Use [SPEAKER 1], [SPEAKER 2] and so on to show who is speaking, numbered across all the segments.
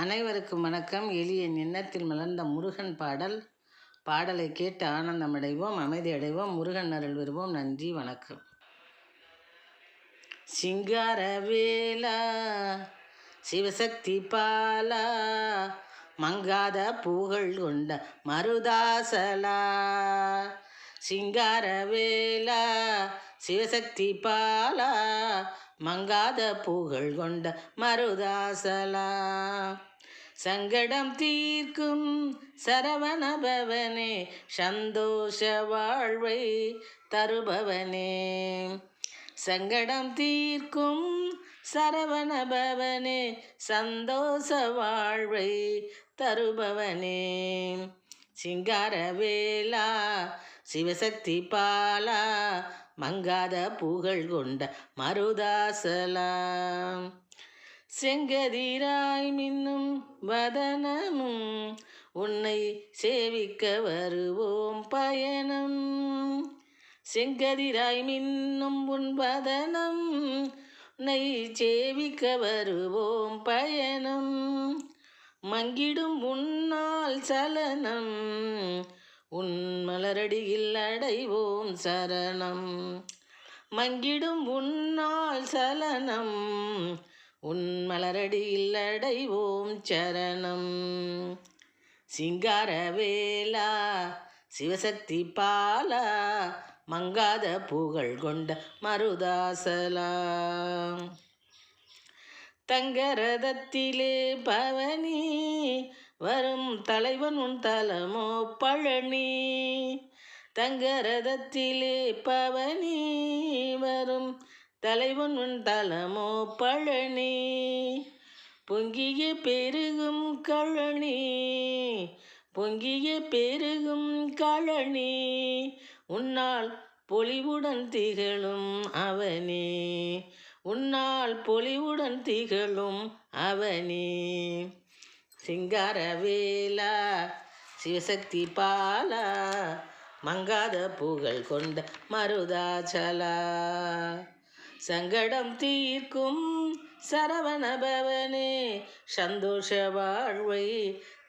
[SPEAKER 1] அனைவருக்கும் வணக்கம். எளிய எண்ணத்தில் மலர்ந்த முருகன் பாடல். பாடலை கேட்டு ஆனந்தமடைவோம் அமைதி அடைவோம் முருகன் அருள் வருவோம் நன்றி வணக்கம். சிங்கார வேலா சிவசக்தி பாலா மங்காத பூகள் கொண்ட மருதாசலா. சிங்கார வேலா சிவசக்தி பாலா மங்காத பூகள் கொண்ட மருதாசலா. சங்கடம் தீர்க்கும் சரவணபவனே சந்தோஷ வாழ்வை தருபவனே. சங்கடம் தீர்க்கும் சரவணபவனே சந்தோஷ வாழ்வை தருபவனே. சிங்காரவேலா சிவசக்தி பாலா மங்காத புகழ் கொண்ட மருதாசலாம் செங்கதிராய் மின்னும் வதனமும் உன்னை சேவிக்க வருவோம் பயணம். செங்கதிராய் மின்னும் உன் வதனம் உன்னை சேவிக்க வருவோம் பயணம். மங்கிடும் உன்னால் சலனம் உன் மலரடியில் அடைவோம் சரணம். மங்கிடும் உன்னால் சலனம். உன் மலரடியில் அடைவோம் சரணம். சிங்கார வேலா சிவசக்தி பாலா மங்காத புகழ் கொண்ட மருதாசலா. தங்கரதத்திலே பவனி வரும் தலைவன் உன் தலமோ பழனி. தங்கரதத்திலே பவனி வரும். தலைவன் உன் தலமோ பழனி. பொங்கிய பெருகும் கழனி. பொங்கிய பெருகும் கழனி. உன்னால் பொலிவுடன் திகழும் அவனே. உன்னால் பொலிவுடன் திகழும் அவனே. சிங்காரவேலா சிவசக்தி பாலா மங்காத புகழ் கொண்ட மருதாச்சலா சங்கடம் தீர்க்கும் சரவண பவனே சந்தோஷ வாழ்வை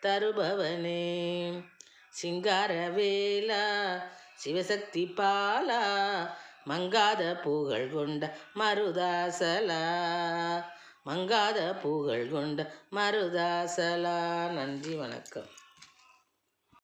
[SPEAKER 1] தருபவனே. சிங்காரவேலா சிவசக்தி பாலா மங்காத புகழ் கொண்ட மருதாசலா மங்காத புகழ் கொண்ட மருதாசலா. நன்றி வணக்கம்.